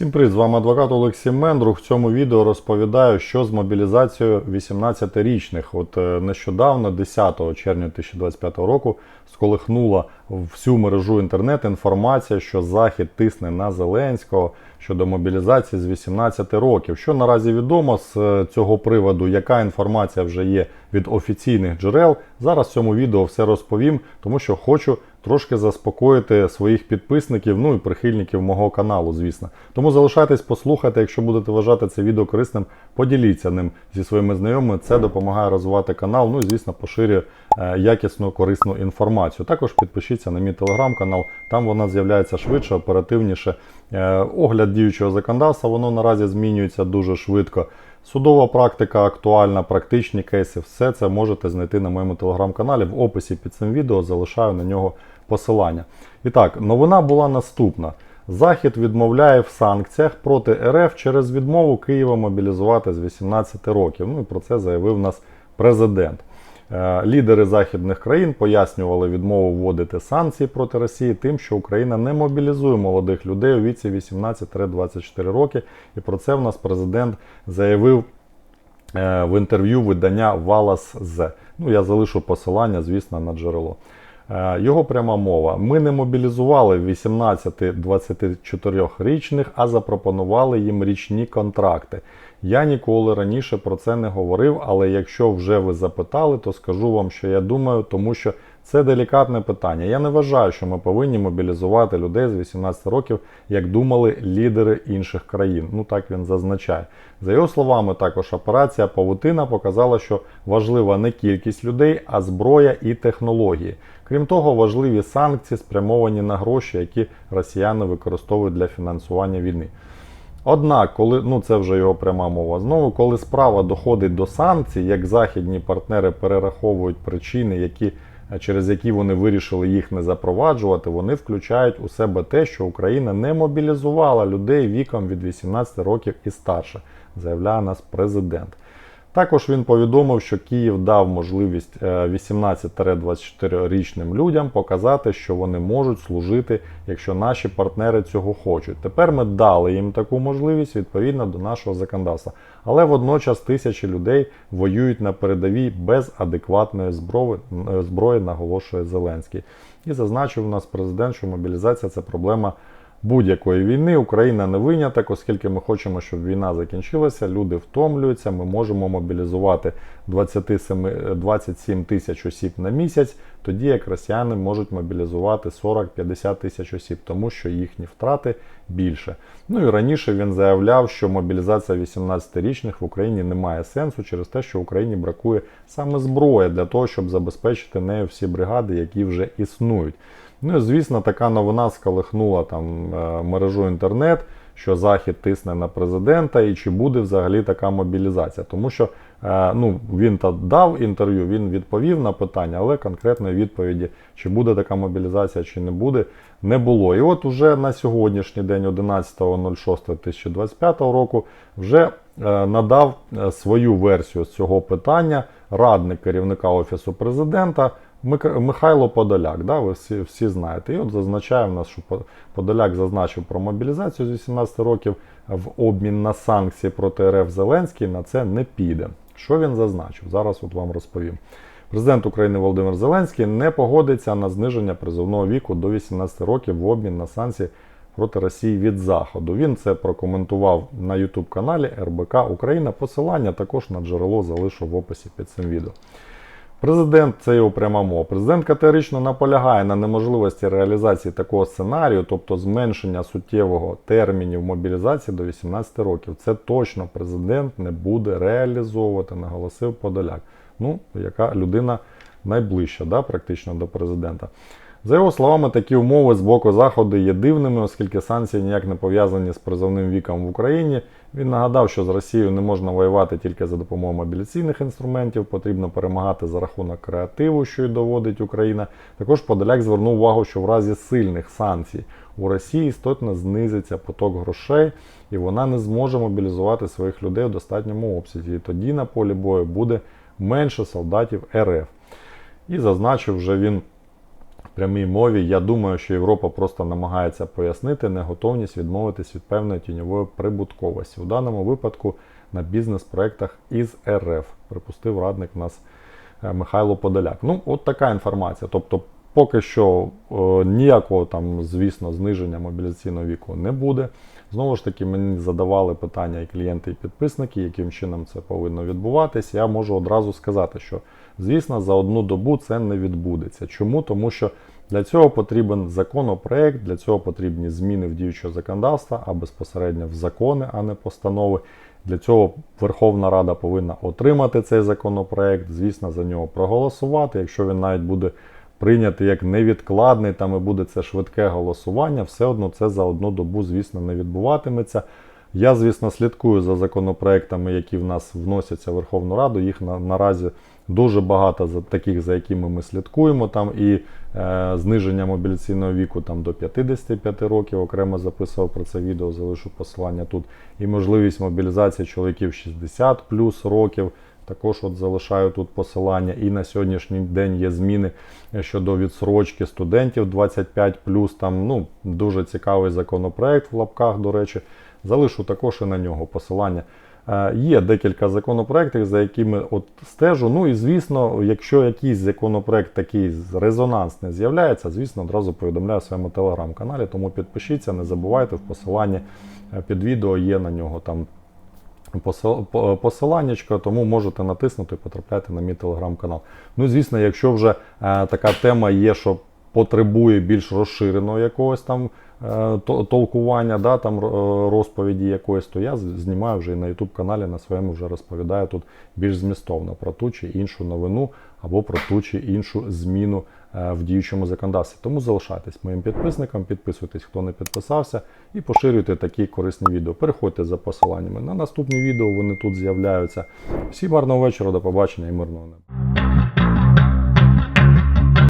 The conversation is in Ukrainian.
Всім привіт, з вами адвокат Олексій Мендрух. В цьому відео розповідаю, що з мобілізацією 18-річних. От е, нещодавно, 10 червня 2025 року, сколихнула всю мережу інтернет інформація, що Захід тисне на Зеленського щодо мобілізації з 18 років. Що наразі відомо з е, цього приводу, яка інформація вже є від офіційних джерел. Зараз в цьому відео все розповім, тому що хочу трошки заспокоїти своїх підписників, ну і прихильників мого каналу, звісно. Тому залишайтесь, послухайте. Якщо будете вважати це відео корисним, поділіться ним зі своїми знайомими. Це допомагає розвивати канал. Ну і звісно, поширює е, якісну корисну інформацію. Також підпишіться на мій телеграм-канал, там вона з'являється швидше, оперативніше. Е, Огляд діючого законодавства, воно наразі змінюється дуже швидко. Судова практика актуальна, практичні кейси, все це можете знайти на моєму телеграм-каналі. В описі під цим відео залишаю на нього посилання. І так, новина була наступна. Захід відмовляє в санкціях проти РФ через відмову Києва мобілізувати з 18 років. Ну і про це заявив нас президент. Е, Лідери західних країн пояснювали відмову вводити санкції проти Росії тим, що Україна не мобілізує молодих людей у віці 18-24 роки. І про це в нас президент заявив е, в інтерв'ю видання Валас З. Ну, я залишу посилання, звісно, на джерело. Е, Його пряма мова. Ми не мобілізували 18-24-річних, а запропонували їм річні контракти. Я ніколи раніше про це не говорив, але якщо вже ви запитали, то скажу вам, що я думаю, тому що це делікатне питання. Я не вважаю, що ми повинні мобілізувати людей з 18 років, як думали лідери інших країн. Ну так він зазначає. За його словами, також операція Павутина показала, що важлива не кількість людей, а зброя і технології. Крім того, важливі санкції спрямовані на гроші, які росіяни використовують для фінансування війни. Однак, коли ну це вже його пряма мова, знову коли справа доходить до санкцій, як західні партнери перераховують причини, які, через які вони вирішили їх не запроваджувати, вони включають у себе те, що Україна не мобілізувала людей віком від 18 років і старше, заявляє нас президент. Також він повідомив, що Київ дав можливість 18-24-річним людям показати, що вони можуть служити, якщо наші партнери цього хочуть. Тепер ми дали їм таку можливість відповідно до нашого законодавства. Але водночас тисячі людей воюють на передовій без адекватної зброї, зброї наголошує Зеленський. І зазначив у нас президент, що мобілізація це проблема будь-якої війни. Україна не виняток, оскільки ми хочемо, щоб війна закінчилася. Люди втомлюються. Ми можемо мобілізувати 27, 27 тисяч осіб на місяць, тоді як росіяни можуть мобілізувати 40-50 тисяч осіб, тому що їхні втрати більше. Ну і раніше він заявляв, що мобілізація 18-річних в Україні не має сенсу через те, що Україні бракує саме зброї для того, щоб забезпечити нею всі бригади, які вже існують. Ну і звісно, така новина сколихнула там е, мережу інтернет, що Захід тисне на президента, і чи буде взагалі така мобілізація. Тому що е, ну, він та дав інтерв'ю, він відповів на питання, але конкретної відповіді, чи буде така мобілізація, чи не буде, не було. І от уже на сьогоднішній день, 11.06.2025 року, вже е, надав свою версію з цього питання радник керівника Офісу президента. Михайло Подоляк, да, ви всі всі знаєте. І от зазначає в нас, що Подоляк зазначив про мобілізацію з 18 років в обмін на санкції проти РФ Зеленський на це не піде. Що він зазначив? Зараз от вам розповім. Президент України Володимир Зеленський не погодиться на зниження призовного віку до 18 років в обмін на санкції проти Росії від Заходу. Він це прокоментував на YouTube каналі РБК Україна. Посилання також на джерело залишу в описі під цим відео. Президент, це його пряма мова. Президент категорично наполягає на неможливості реалізації такого сценарію, тобто зменшення суттєвого термінів мобілізації до 18 років. Це точно президент не буде реалізовувати, наголосив Подоляк. Ну, яка людина найближча, да, практично до президента. За його словами, такі умови з боку Заходу є дивними, оскільки санкції ніяк не пов'язані з призовним віком в Україні. Він нагадав, що з Росією не можна воювати тільки за допомогою мобіляційних інструментів, потрібно перемагати за рахунок креативу, що й доводить Україна. Також Подоляк звернув увагу, що в разі сильних санкцій у Росії істотно знизиться поток грошей, і вона не зможе мобілізувати своїх людей у достатньому обсязі. І тоді на полі бою буде менше солдатів РФ. І зазначив вже він в прямій мові. Я думаю, що Європа просто намагається пояснити неготовність відмовитись від певної тіньової прибутковості. У даному випадку на бізнес-проектах із РФ, припустив радник нас е, Михайло Подоляк. Ну, от така інформація. Тобто, поки що е, ніякого там, звісно, зниження мобілізаційного віку не буде. Знову ж таки, мені задавали питання і клієнти, і підписники, яким чином це повинно відбуватись. Я можу одразу сказати, що звісно за одну добу це не відбудеться. Чому? Тому що для цього потрібен законопроект, для цього потрібні зміни в діючого законодавства, а безпосередньо в закони, а не постанови. Для цього Верховна Рада повинна отримати цей законопроект, звісно, за нього проголосувати. Якщо він навіть буде прийнятий як невідкладний, там і буде це швидке голосування, все одно це за одну добу, звісно, не відбуватиметься. Я, звісно, слідкую за законопроектами, які в нас вносяться в Верховну Раду. Їх на, наразі дуже багато за таких, за якими ми слідкуємо. Там і е, зниження мобіляційного віку там до 55 років. Окремо записував про це відео, залишу посилання тут. І можливість мобілізації чоловіків 60 плюс років. Також от залишаю тут посилання. І на сьогоднішній день є зміни щодо відсрочки студентів 25 Там ну, дуже цікавий законопроект в лапках, до речі. Залишу також і на нього посилання. Е, Є декілька законопроєктів, за якими от стежу. Ну і звісно, якщо якийсь законопроект такий резонансний з'являється, звісно, одразу повідомляю в своєму телеграм-каналі. Тому підпишіться, не забувайте в посиланні е, під відео є на нього там посиланнячко, тому можете натиснути і потрапляти на мій телеграм-канал. Ну звісно, якщо вже е, така тема є, що потребує більш розширеного якогось там е, толкування, да, там розповіді якоїсь, то я знімаю вже і на YouTube каналі на своєму вже розповідаю тут більш змістовно про ту чи іншу новину або про ту чи іншу зміну в діючому законодавстві. Тому залишайтесь моїм підписником, підписуйтесь, хто не підписався, і поширюйте такі корисні відео. Переходьте за посиланнями на наступні відео, вони тут з'являються. Всім гарного вечора, до побачення і мирного неба.